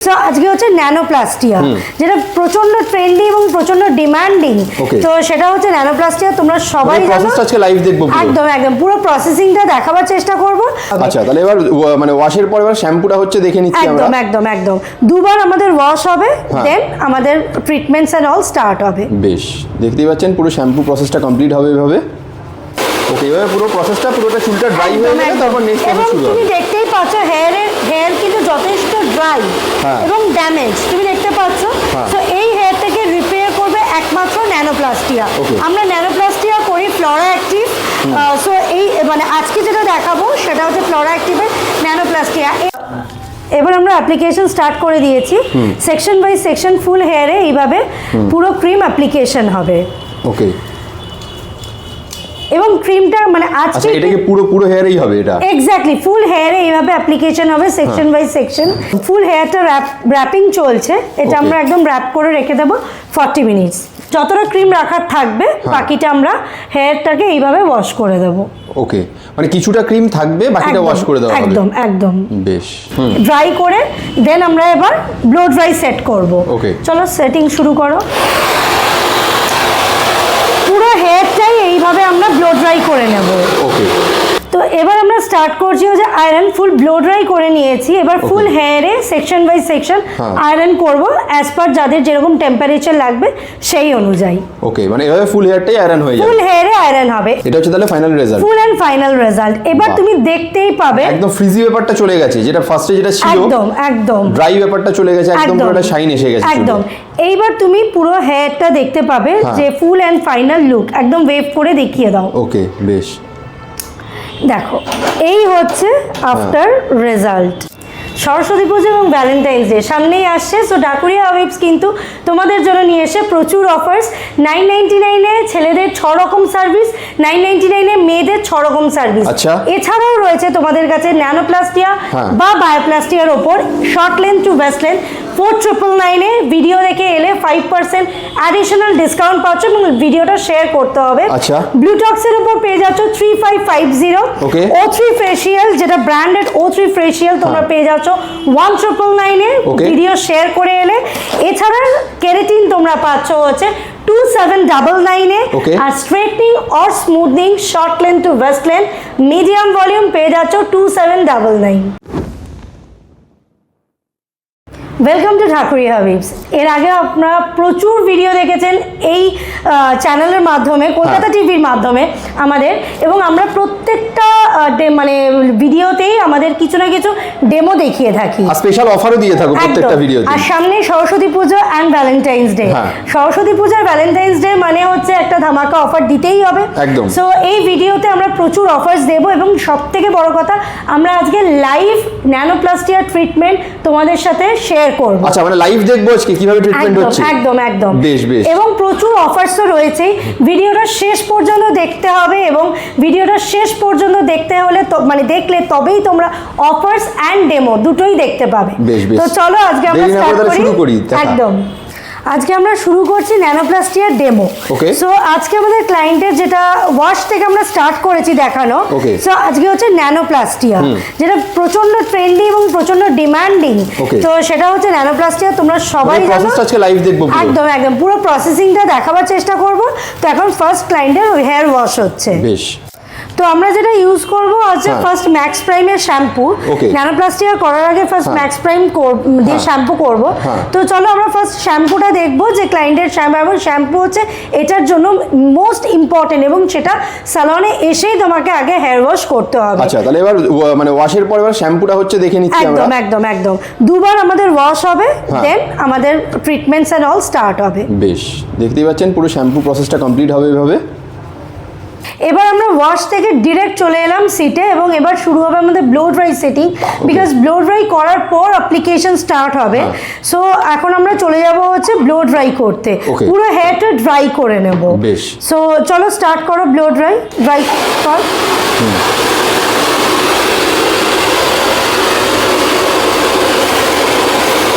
তো আজকে হচ্ছে ন্যানোপ্লাস্টিয়া যেটা প্রচণ্ড ট্রেন্ডি এবং প্রচণ্ড ডিমান্ডিং তো সেটা হচ্ছে ন্যানোপ্লাস্টিয়া তোমরা সবাই জানো। আজকে লাইভ দেখব একদম একদম। পুরো প্রসেসিংটা দেখাবার চেষ্টা করব। আচ্ছা তাহলে এবার মানে ওয়াশের পর এবার শ্যাম্পুটা হচ্ছে দেখে নিচ্ছি আমরা। একদম একদম একদম। দুবার আমাদের ওয়াশ হবে হ্যাঁ। দেন আমাদের ট্রিটমেন্টস এন্ড অল স্টার্ট হবে। বেশ দেখতেই পাচ্ছেন পুরো শ্যাম্পু প্রসেসটা কমপ্লিট হবে এভাবে। ওকে এবার পুরো প্রসেসটা পুরোটা চুলটা ড্রাই হয়ে তারপর নেক্সট তুমি দেখতেই পাচ্ছ হেয়ারের হেয়ার কিন্তু যথেষ্ট ড্রাই হ্যাঁ। এবং ড্যামেজ তুমি দেখতে পাচ্ছ? হ্যাঁ। তো এই হেয়ারটাকে রিপেয়ার করবে একমাত্র ন্যানোপ্লাস্টিয়া আমরা ন্যানোপ্লাস্টিয়া করি ফ্লোরা অ্যাক্টিভ সো এই মানে আজকে যেটা দেখাবো সেটা হচ্ছে ফ্লোরা অ্যাক্টিভের ন্যানোপ্লাস্টিয়া এবার আমরা অ্যাপ্লিকেশন স্টার্ট করে দিয়েছি। সেকশন বাই সেকশন ফুল হেয়ারে এইভাবে পুরো ক্রিম অ্যাপ্লিকেশন হবে। ওকে এবং ক্রিমটা মানে আজকে আচ্ছা এটা কি পুরো পুরো হেয়ারেই হবে এটা? এক্স্যাক্টলি ফুল হেয়ারে এইভাবে অ্যাপ্লিকেশন হবে সেকশন বাই সেকশন ফুল হেয়ারটা র্যাপ র্যাপিং চলছে। এটা আমরা একদম র্যাপ করে রেখে দেবো ফর্টি মিনিটস যতটা ক্রিম রাখার থাকবে বাকিটা আমরা হেয়ারটাকে এইভাবে ওয়াশ করে দেবো। ওকে মানে কিছুটা ক্রিম থাকবে বাকিটা ওয়াশ করে দেওয়া হবে? একদম একদম। বেশ ড্রাই করে দেন আমরা এবার ব্লো ড্রাই সেট করব। Okay. চলো সেটিং শুরু করো পুরো হেয়ারটাই এইভাবে আমরা ব্লো ড্রাই করে নেব ওকে তো এবার আমরা স্টার্ট করছি হচ্ছে আয়রন ফুল ব্লো ড্রাই করে নিয়েছি। এবার ফুল হেয়ারে সেকশন বাই সেকশন। আয়রন করব অ্যাজ পার যাদের যেরকম টেম্পারেচার লাগবে সেই অনুযায়ী। ওকে মানে এভাবে ফুল হেয়ারটাই আয়রন হয়ে যাবে। ফুল হেয়ারে আয়রন হবে। এটা হচ্ছে তাহলে final result full and final result এবার তুমি দেখতেই পাবে একদম ফ্রিজি ব্যাপারটা চলে গেছে যেটা ফার্স্টে যেটা ছিল একদম একদম। ড্রাই ব্যাপারটা চলে গেছে একদম পুরো একটা শাইন এসে গেছে একদম। এইবার তুমি পুরো হেয়ারটা দেখতে পাবে হ্যাঁ। যে ফুল অ্যান্ড ফাইনাল লুক একদম ওয়েভ করে দেখিয়ে দাও। ওকে বেশ। দেখো এই হচ্ছে আফটার রেজাল্ট সরস্বতী পুজো এবং ভ্যালেন্টাইন্স ডে সামনেই আসছে সো ডাকুরিয়া ওয়েবস কিন্তু তোমাদের জন্য নিয়ে এসে প্রচুর অফার্স নাইন নাইনটি নাইনে ছেলেদের ছ রকম সার্ভিস নাইন নাইনটি নাইনে মেয়েদের ছ রকম সার্ভিস। এছাড়াও রয়েছে তোমাদের কাছে ন্যানোপ্লাস্টিয়া হ্যাঁ। বা বায়োপ্লাস্টিয়ার ওপর short length to waist length four triple নাইনে ভিডিও দেখে এলে ফাইভ পার্সেন্ট অ্যাডিশনাল ডিসকাউন্ট পাচ্ছ এবং ভিডিওটা শেয়ার করতে হবে। আচ্ছা। ব্লুটক্সের উপর পেয়ে যাচ্ছ three five five zero. O three facial যেটা ব্র্যান্ডেড ও থ্রি ফেসিয়াল তোমরা। পেয়ে যাচ্ছ ওয়ান ট্রিপল নাইনে ভিডিও শেয়ার করে এলে। এছাড়া কেরেটিন তোমরা পাচ্ছ হচ্ছে টু সেভেন ডাবল নাইনে আর straightening or smoothening short length to waist length medium volume পেয়ে যাচ্ছ two seven double nine welcome to Dhakuria Habibs এর আগে আপনারা প্রচুর ভিডিও দেখেছেন এই চ্যানেলের মাধ্যমে কলকাতা হ্যাঁ। টিভির মাধ্যমে আমাদের এবং আমরা প্রত্যেকটা মানে ভিডিওতেই আমাদের কিছু না কিছু ডেমো দেখিয়ে থাকি স্পেশাল অফারও দিয়ে থাকো প্রত্যেকটা। ভিডিওতে আর সামনে Saraswati Pujo and Valentine's Day. Saraswati Puja Valentine's Day মানে হচ্ছে একটা ধামাকা অফার দিতেই হবে একদম। সো এই ভিডিওতে আমরা প্রচুর অফার্স দেব এবং সব থেকে বড় কথা আমরা আজকে লাইভ ন্যানোপ্লাস্টিয়া ট্রিটমেন্ট তোমাদের সাথে শেয়ার করব। আচ্ছা মানে লাইভ দেখব আজকে কীভাবে ট্রিটমেন্ট হচ্ছে? একদম একদম। বেশ বেশ। এবং প্রচুর অফার্স তো রয়েছে। ভিডিওটা শেষ পর্যন্ত দেখতে হবে এবং ভিডিওটা শেষ পর্যন্ত দেখতে হলে মানে দেখলে তবেই তোমরা অফার্স অ্যান্ড ডেমো দুটোই দেখতে পাবে। তো চলো আজকে আমরা স্টার্ট করি। একদম। আজকে আমরা শুরু করছি ন্যানোপ্লাস্টিয়ার ডেমো. সো আজকে আমাদের ক্লায়েন্টের যেটা ওয়াশ থেকে আমরা স্টার্ট করেছি দেখানো. সো আজকে হচ্ছে ন্যানোপ্লাস্টিয়া যেটা প্রচণ্ড ট্রেন্ডি এবং প্রচণ্ড ডিমান্ডিং তো সেটা হচ্ছে ন্যানোপ্লাস্টিয়া তোমরা সবাই জানো। প্রসেসটা আজকে লাইভ দেখব একদম একদম। পুরো প্রসেসিংটা দেখাবার চেষ্টা করব। তো এখন ফার্স্ট ক্লায়েন্টের হেয়ার ওয়াশ হচ্ছে। বেশ। তো আমরা যেটা ইউজ করব হচ্ছে হ্যাঁ। ফার্স্ট ম্যাক্স প্রাইমের শ্যাম্পু. ন্যানোপ্লাস্টিয়া করার আগে ফার্স্ট হ্যাঁ। ম্যাক্স প্রাইম দিয়ে হ্যাঁ। শ্যাম্পু করব হ্যাঁ। তো চলো আমরা ফার্স্ট শ্যাম্পুটা দেখব যে ক্লায়েন্টের শ্যাম্পু এবং শ্যাম্পু হচ্ছে এটার জন্য মোস্ট ইম্পর্টেন্ট এবং সেটা স্যালনে এসেই তোমাকে আগে হেয়ার ওয়াশ করতে হবে আচ্ছা তাহলে এবার মানে ওয়াশের পর এবার শ্যাম্পুটা হচ্ছে দেখে নিচ্ছি আমরা একদম একদম একদম দুবার আমাদের ওয়াশ হবে হ্যাঁ। দেন আমাদের ট্রিটমেন্টস এন্ড অল স্টার্ট হবে বেশ দেখতেই পাচ্ছেন পুরো শ্যাম্পু প্রসেসটা কমপ্লিট হবে এভাবে এবার আমরা ওয়াশ থেকে ডিরেক্ট চলে এলাম সিটে এবং এবার শুরু হবে আমাদের blow dry setting because blow dry করার পর অ্যাপ্লিকেশন স্টার্ট হবে। হ্যাঁ। সো এখন আমরা চলে যাব হচ্ছে ব্লো ড্রাই করতে। পুরো হেয়ারটা ড্রাই করে নেব। সো চলো স্টার্ট করো ব্লো ড্রাই ড্রাই কর।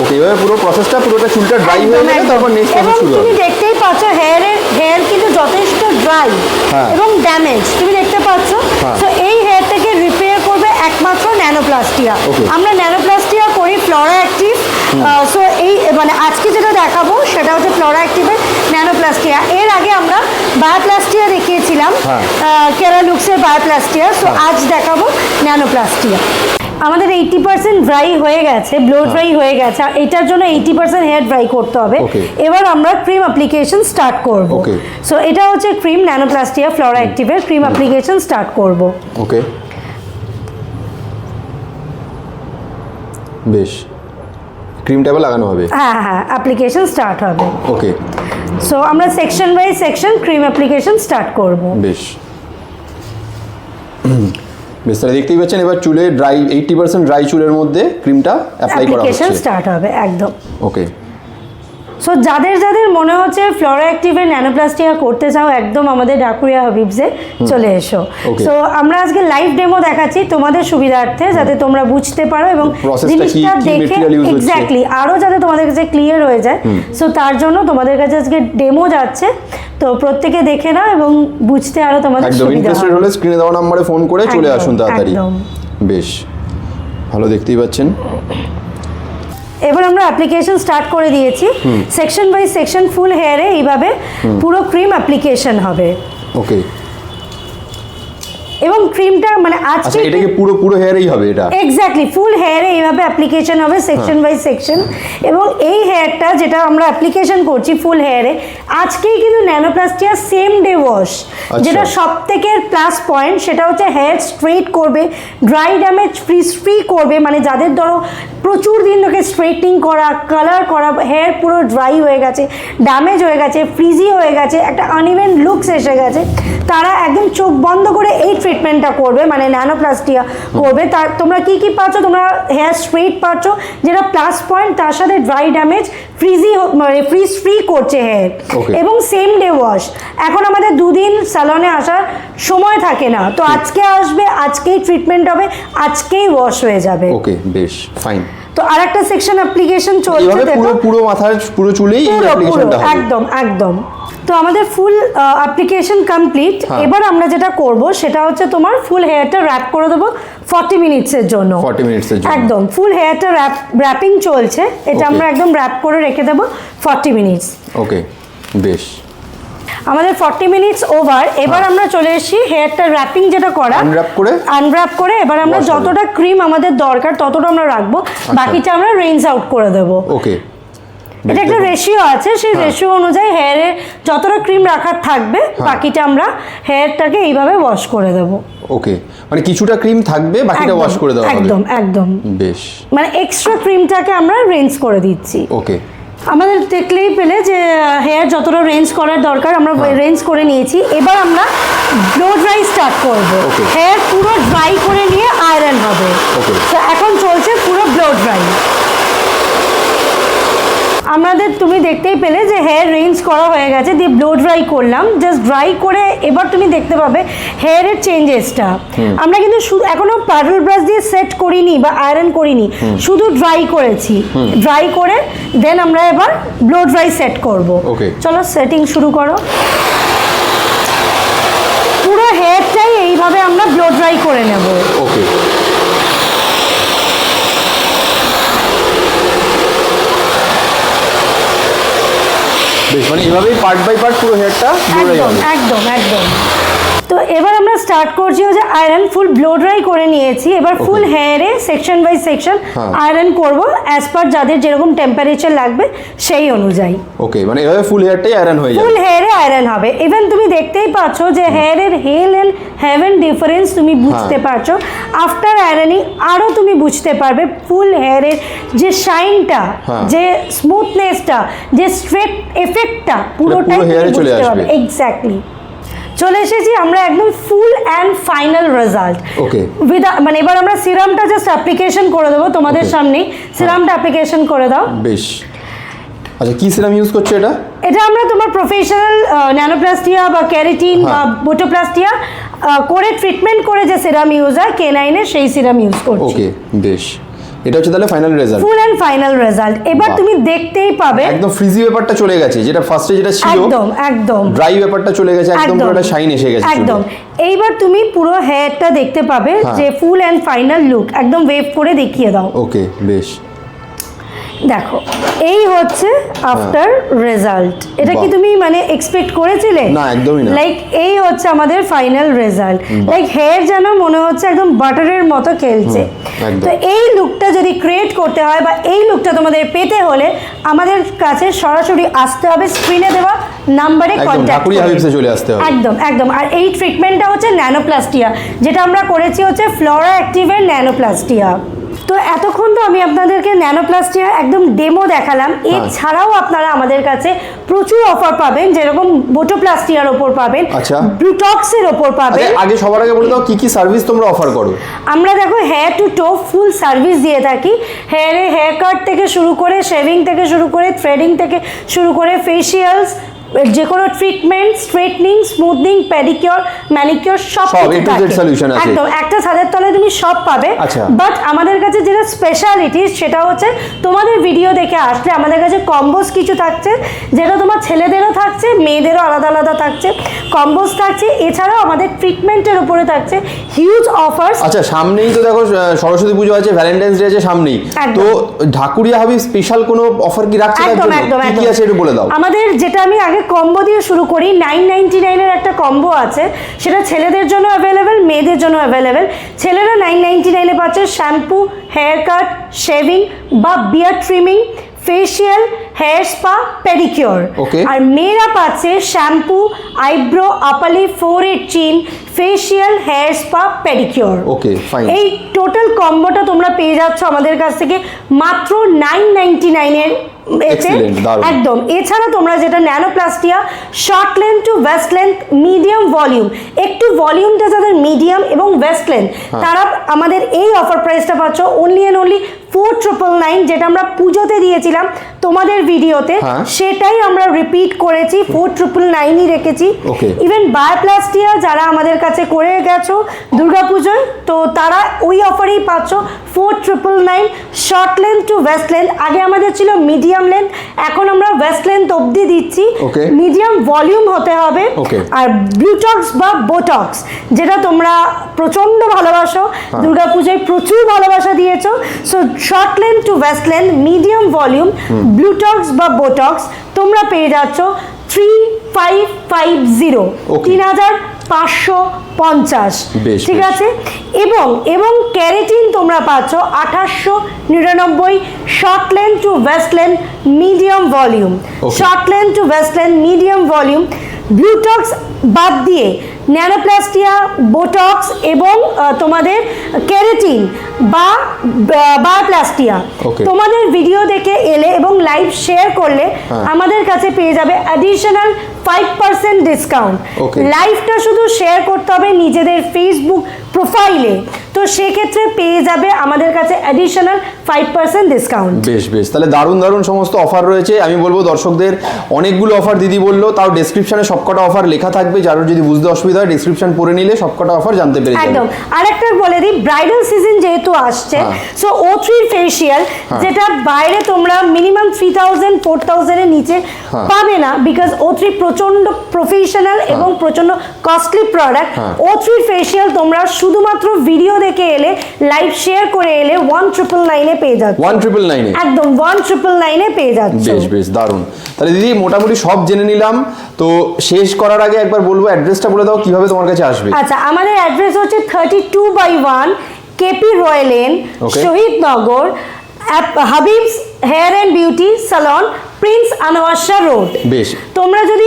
ওকে এভাবে পুরো প্রসেসটা পুরোটা চুলটা ড্রাই হয়ে গেলে তারপর নেক্সট এবং প্রসেস শুরু তুমি দেখতেই পাচ্ছ হেয়ারের হেয়ার কিন্তু যথেষ্ট ড্রাই হ্যাঁ। এবং ড্যামেজ তুমি দেখতে পাচ্ছ? হ্যাঁ। তো এই হেয়ারটাকে রিপেয়ার করবে একমাত্র ন্যানোপ্লাস্টিয়া আমরা ন্যানোপ্লাস্টিয়া করি ফ্লোরা অ্যাক্টিভ সো এই মানে আজকে যেটা দেখাবো সেটা হচ্ছে ফ্লোরা অ্যাক্টিভের ন্যানোপ্লাস্টিয়া এর আগে আমরা বায়োপ্লাস্টিয়া দেখিয়েছিলাম। হ্যাঁ। কেরা লুক্সের বায়োপ্লাস্টিয়া সো আজ দেখাবো ন্যানোপ্লাস্টিয়া আমাদের এইটি পার্সেন্ট ড্রাই হয়ে গেছে ব্লো ড্রাই হয়ে। গেছে আর এটার জন্য এইটি পার্সেন্ট হেয়ার ড্রাই করতে হবে। এবার আমরা ক্রিম অ্যাপ্লিকেশন স্টার্ট করব। সো এটা হচ্ছে ক্রিম ন্যানোপ্লাস্টিয়া ফ্লোরা অ্যাক্টিভের ক্রিম অ্যাপ্লিকেশন স্টার্ট করব। ওকে বেশ। ক্রিমটা এবার লাগানো হবে। হ্যাঁ হ্যাঁ অ্যাপ্লিকেশন স্টার্ট হবে। ওকে সো আমরা section by section cream application start করব। বেশ। বেশ তাহলে দেখতেই পাচ্ছেন এবার চুলে ড্রাই এইটটি পার্সেন্ট ড্রাই চুলের মধ্যে ক্রিমটা অ্যাপ্লাই করা হচ্ছে। স্টার্ট হবে একদম। ওকে সো যাদের যাদের মনে হচ্ছে ফ্লোরা অ্যাক্টিভের ন্যানোপ্লাস্টিয়া করতে চাও একদম আমাদের ডাকুরিয়া হাবিবসে চলে এসো। সো আমরা আজকে লাইভ ডেমো দেখাচ্ছি তোমাদের সুবিধার্থে যাতে তোমরা বুঝতে পারো এবং জিনিসটা দেখে। এক্স্যাক্টলি আরও যাতে তোমাদের কাছে ক্লিয়ার হয়ে যায়। সো তার জন্য তোমাদের কাছে আজকে ডেমো যাচ্ছে। তো প্রত্যেকে দেখে নাও এবং বুঝতে আরও তোমাদের একদম সুবিধা ইন্টারেস্টেড হলে স্ক্রিনে দেওয়া নাম্বারে ফোন করে চলে আসুন তাড়াতাড়ি। বেশ ভালো দেখতেই পাচ্ছেন। এবার আমরা অ্যাপ্লিকেশন স্টার্ট করে দিয়েছি। সেকশন বাই সেকশন ফুল হেয়ারে এইভাবে পুরো ক্রিম অ্যাপ্লিকেশন হবে। ওকে এবং ক্রিমটা মানে আজকে আচ্ছা এটা কি পুরো পুরো হেয়ারেই হবে এটা? এক্স্যাক্টলি ফুল হেয়ারে এইভাবে অ্যাপ্লিকেশন হবে সেকশন বাই সেকশন এবং এই হেয়ারটা যেটা আমরা অ্যাপ্লিকেশন করছি ফুল হেয়ারে আজকেই কিন্তু ন্যানোপ্লাস্টিয়া সেম ডে ওয়াশ যেটা সব থেকে প্লাস পয়েন্ট সেটা হচ্ছে হেয়ার স্ট্রেট করবে ড্রাই ড্যামেজ ফ্রি ফ্রি করবে মানে যাদের ধরো প্রচুর দিন ধরে স্ট্রেটনিং করা কালার করা হেয়ার পুরো ড্রাই হয়ে গেছে ড্যামেজ হয়ে গেছে ফ্রিজি হয়ে গেছে একটা আনইভেন লুকস এসে গেছে তারা একদম চোখ বন্ধ করে এই ট্রিটমেন্টটা করবে মানে ন্যানোপ্লাস্টিয়া করবে। তার তোমরা কি কি পাচ্ছ? তোমরা হেয়ার স্ট্রেট পাচ্ছ যেটা প্লাস পয়েন্ট তার সাথে ড্রাই ড্যামেজ ফ্রিজি মানে ফ্রিজ ফ্রি করছে হেয়ার এবং সেম ডে ওয়াশ এখন আমাদের দুদিন স্যালনে আসার সময় থাকে না। তো আজকে আসবে আজকেই ট্রিটমেন্ট হবে আজকেই ওয়াশ হয়ে যাবে। ওকে বেশ ফাইন তো আরেকটা সেকশন অ্যাপ্লিকেশন চলছে পুরো পুরো মাথার পুরো চুলেই অ্যাপ্লিকেশনটা একদম একদম। তো আমাদের ফুল অ্যাপ্লিকেশন কমপ্লিট। এবার আমরা যেটা করব সেটা হচ্ছে তোমার ফুল হেয়ারটা র্যাপ করে দেবো ফর্টি মিনিটসের জন্য। 40 মিনিটসের জন্য। একদম ফুল হেয়ারটা র্যাপ র্যাপিং চলছে। এটা আমরা একদম র্যাপ করে রেখে দেবো ফর্টি মিনিটস ওকে বেশ। আমাদের ফর্টি মিনিটস ওভার এবার হ্যাঁ। আমরা চলে এসেছি হেয়ারটা র্যাপিং যেটা করা। আনর্যাপ করে? আনর্যাপ করে এবার আমরা যতটা ক্রিম আমাদের দরকার ততটা আমরা রাখব। বাকিটা আমরা রেঞ্জ আউট করে দেবো। ওকে এটা একটা রেশিও আছে সেই হ্যাঁ। রেশিও অনুযায়ী হেয়ারে যতটা ক্রিম রাখার থাকবে বাকিটা আমরা হেয়ারটাকে এইভাবে ওয়াশ করে দেবো। ওকে মানে কিছুটা ক্রিম থাকবে বাকিটা ওয়াশ করে দেওয়া হবে। একদম একদম। বেশ। মানে এক্সট্রা ক্রিমটাকে আমরা রেঞ্জ করে দিচ্ছি। ওকে আমাদের দেখলেই পেলে যে হেয়ার যতটা রেঞ্জ করার দরকার আমরা হ্যাঁ। রেঞ্জ করে নিয়েছি। এবার আমরা ব্লো ড্রাই স্টার্ট করব. হেয়ার পুরো ড্রাই করে নিয়ে আয়রন হবে. তো এখন চলছে পুরো ব্লো ড্রাই আমাদের তুমি দেখতেই পেলে যে হেয়ার রেঞ্জ করা হয়ে গেছে দিয়ে ব্লো ড্রাই করলাম। জাস্ট ড্রাই করে এবার তুমি দেখতে পাবে হেয়ারের চেঞ্জেসটা আমরা কিন্তু শুধু এখনও প্যাডেল ব্রাশ দিয়ে সেট করিনি বা আয়রন করিনি শুধু ড্রাই করেছি। ড্রাই করে দেন আমরা এবার ব্লো ড্রাই সেট করব. চলো সেটিং শুরু করো। পুরো হেয়ারটাই এইভাবে আমরা ব্লো ড্রাই করে নেব ওকে বেশ মানে এভাবেই পার্ট বাই পার্ট পুরো হেয়ারটা একদম একদম একদম। এবার আমরা স্টার্ট করছি হচ্ছে আয়রন ফুল ব্লো ড্রাই করে নিয়েছি। এবার ফুল হেয়ারে সেকশন বাই সেকশন। আয়রন করব অ্যাজ পার যাদের যেরকম টেম্পারেচার লাগবে সেই অনুযায়ী। ওকে মানে এভাবে ফুল হেয়ারটাই আয়রন হয়ে যাবে। ফুল হেয়ারে আয়রন হবে। ইভেন তুমি দেখতেই পাচ্ছ যে হেয়ারের হেল অ্যান্ড হেভেন ডিফারেন্স তুমি বুঝতে হ্যাঁ। পারছ। আফটার আয়রনিং আরও তুমি বুঝতে পারবে ফুল হেয়ারের যে শাইনটা হ্যাঁ। যে স্মুথনেসটা যে স্ট্রেট এফেক্টটা পুরোটাই পুরো hair এ তুমি চলে বুঝতে পারবে। আসবে। এক্স্যাক্টলি চলে এসেছি আমরা একদম full and final result Okay. With মানে এবার আমরা সিরামটা জাস্ট অ্যাপ্লিকেশন করে দেবো তোমাদের সামনে সিরামটা অ্যাপ্লিকেশন করে দাও। বেশ। আচ্ছা কি সিরাম ইউজ করছ এটা? এটা আমরা তোমার প্রফেশনাল ন্যানোপ্লাস্টিয়া বা ক্যারেটিন বা হ্যাঁ। বোটোপ্লাস্টিয়া করে ট্রিটমেন্ট করে যে সিরাম ইউজ হয় কে নাইনের সেই সিরাম ইউজ করছি। ওকে বেশ। এটা হচ্ছে তাহলে final result full and final result এবার তুমি দেখতেই পাবে একদম ফ্রিজি ব্যাপারটা চলে গেছে যেটা ফার্স্টে যেটা ছিল একদম একদম। ড্রাই ব্যাপারটা চলে গেছে একদম পুরোটা শাইন এসে গেছে একদম। এইবার তুমি পুরো হেয়ারটা দেখতে পাবে হ্যাঁ। যে ফুল এন্ড ফাইনাল লুক একদম ওয়েভ করে দেখিয়ে দাও। ওকে বেশ। দেখো এই হচ্ছে আফটার রেজাল্ট এটা কি তুমি মানে এক্সপেক্ট করেছিলে? না, একদমই না। লাইক এই হচ্ছে আমাদের ফাইনাল রেজাল্ট লাইক হেয়ার যেন মনে হচ্ছে একদম বাটারের মতো খেলছে। তো এই লুকটা যদি ক্রিয়েট করতে হয় বা এই লুকটা তোমাদের পেতে হলে আমাদের কাছে সরাসরি আসতে হবে স্ক্রিনে দেওয়া নাম্বারে কন্ট্যাক্ট চলে আসতে হবে। একদম একদম। আর এই ট্রিটমেন্টটা হচ্ছে ন্যানোপ্লাস্টিয়া যেটা আমরা করেছি হচ্ছে ফ্লোরা অ্যাক্টিভের ন্যানোপ্লাস্টিয়া তো এতক্ষণ তো আমি আপনাদেরকে ন্যানোপ্লাস্টিয়া একদম ডেমো দেখালাম। এছাড়াও আপনারা আমাদের কাছে প্রচুর অফার পাবেন যেরকম বোটোপ্লাস্টিয়ার ওপর পাবেন আচ্ছা। ব্লুটক্সের ওপর পাবেন। আচ্ছা, আগে সবার আগে বলে দাও কি কি সার্ভিস তোমরা অফার করো। আমরা দেখো hair to toe full service দিয়ে থাকি। হেয়ারে হেয়ার কাট থেকে শুরু করে শেভিং থেকে শুরু করে থ্রেডিং থেকে শুরু করে ফেসিয়ালস যে কোনো treatment straightening smoothening pedicure manicure সব solution আছে। একদম একটা ছাদের তলায় তুমি সব পাবে আচ্ছা। বাট আমাদের কাছে যেটা স্পেশালিটি সেটা হচ্ছে তোমাদের ভিডিও দেখে আসলে আমাদের কাছে কম্বোস কিছু থাকছে যেটা তোমার ছেলেদেরও থাকছে মেয়েদেরও আলাদা আলাদা থাকছে কম্বোস থাকছে এছাড়াও আমাদের ট্রিটমেন্টের উপরে থাকছে হিউজ অফার্স আচ্ছা সামনেই তো দেখো সরস্বতী পুজো আছে ভ্যালেন্টাইন্স ডে আছে সামনেই। তো ঢাকুরিয়া হাবিব স্পেশাল কোনো অফার কি রাখছে একদম? একদম কি আছে একটু বলে দাও আমাদের যেটা আমি আগে কম্বো দিয়ে শুরু করি। নাইন নাইনটি নাইনের একটা কম্বো আছে। সেটা ছেলেদের জন্য অ্যাভেলেবেল মেয়েদের জন্য অ্যাভেলেবেল ছেলেরা নাইন নাইনটি নাইনে পাচ্ছে শ্যাম্পু হেয়ার কাট শেভিং বা beard trimming facial hair spa pedicure. আর মেয়েরা পাচ্ছে shampoo eyebrow upper lip forehead chin facial hair spa pedicure fine. এই টোটাল কম্বোটা তোমরা পেয়ে যাচ্ছ আমাদের কাছ থেকে মাত্র নাইন নাইনটি নাইনের একদম এছাড়া তোমরা যেটা nanoplastia short length to waist length medium volume একটু ভলিউমটা যাদের মিডিয়াম এবং ওয়েস্ট লেন্থ হ্যাঁ। তারা আমাদের এই অফার প্রাইসটা পাচ্ছ only and only four triple nine যেটা আমরা পুজোতে দিয়েছিলাম তোমাদের ভিডিওতে হ্যাঁ। সেটাই আমরা রিপিট করেছি ফোর ট্রিপল নাইনই রেখেছি. ইভেন বায়োপ্লাস্টিয়া যারা আমাদের কাছে করে গেছো দুর্গাপুজোয় তো তারা ওই অফারেই পাচ্ছ four triple nine short length to waist length আগে আমাদের ছিল মিডিয়াম লেন্থ এখন আমরা ওয়েস্ট লেন্থ অবধি দিচ্ছি। মিডিয়াম ভলিউম হতে হবে। আর ব্লুটক্স বা বোটক্স যেটা তোমরা প্রচণ্ড ভালোবাসো দুর্গাপুজোয় প্রচুর ভালোবাসা দিয়েছ। So short length to waist length medium volume blutox বা বোটক্স তোমরা পেয়ে যাচ্ছ থ্রি ফাইভ ফাইভ জিরো তিন হাজার পাঁচশো পঞ্চাশ। ঠিক আছে? এবং এবং ক্যারেটিন তোমরা পাচ্ছ আঠাশশো নিরানব্বই short length to waist length medium volume. Short length to waist length medium volume blutox বাদ দিয়ে ন্যানোপ্লাস্টিয়া বোটক্স এবং তোমাদের ক্যারেটিন বা বায়োপ্লাস্টিয়া তোমাদের ভিডিও দেখে এলে এবং লাইভ শেয়ার করলে হ্যাঁ। আমাদের কাছে পেয়ে যাবে অ্যাডিশনাল ফাইভ পার্সেন্ট ডিসকাউন্ট লাইভটা শুধু শেয়ার করতে হবে নিজেদের ফেসবুক প্রোফাইলে তো সেক্ষেত্রে পেয়ে যাবে আমাদের কাছে অ্যাডিশনাল ফাইভ পার্সেন্ট ডিসকাউন্ট বেশ বেশ। তাহলে দারুণ দারুণ সমস্ত অফার রয়েছে। আমি বলব দর্শকদের অনেকগুলো অফার দিদি বলল তাও ডেসক্রিপশনে সবকটা অফার লেখা থাকবে। যার যদি বুঝতে অসুবিধা হয় ডেসক্রিপশন পড়ে নিলে সবকটা অফার জানতে পেরে একদম। আরেকটা বলে দিই ব্রাইডাল সিজন যেহেতু আসছে। সো ও থ্রি ফেসিয়াল যেটা বাইরে তোমরা মিনিমাম থ্রি থাউজেন্ড ফোর থাউজেন্ডের নিচে হ্যাঁ। পাবে না বিকজ ও থ্রি প্রচণ্ড প্রফেশনাল এবং প্রচণ্ড costly product. O three facial তোমরা শুধুমাত্র ভিডিও দেখে এলে লাইভ শেয়ার করে এলে ওয়ান ট্রিপল নাইনে পেয়ে যাচ্ছ। ওয়ান ট্রিপল নাইনে একদম ওয়ান ট্রিপল নাইনে পেয়ে যাচ্ছ। বেশ বেশ দারুণ। তাহলে দিদি মোটামুটি সব জেনে নিলাম। তো শেষ করার আগে একবার বলব অ্যাড্রেসটা বলে দাও কীভাবে তোমার কাছে আসবে? আচ্ছা আমাদের অ্যাড্রেস হচ্ছে thirty two by one KP Roy lane Okay. Shahidnagar Habibs hair and beauty salon Prince Anwar Shah road বেশ। তোমরা যদি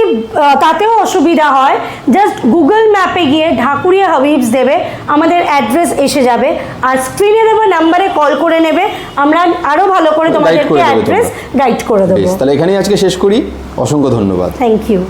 তাতেও অসুবিধা হয় জাস্ট গুগল ম্যাপে গিয়ে ঢাকুরিয়া হাবিবস দেবে আমাদের অ্যাড্রেস এসে যাবে আর স্ক্রিনে দেওয়া নাম্বারে কল করে নেবে আমরা আরও ভালো করে তোমাদেরকে অ্যাড্রেস গাইড করে দেবো। তাহলে এখানেই আজকে শেষ করি। অসংখ্য ধন্যবাদ। Thank you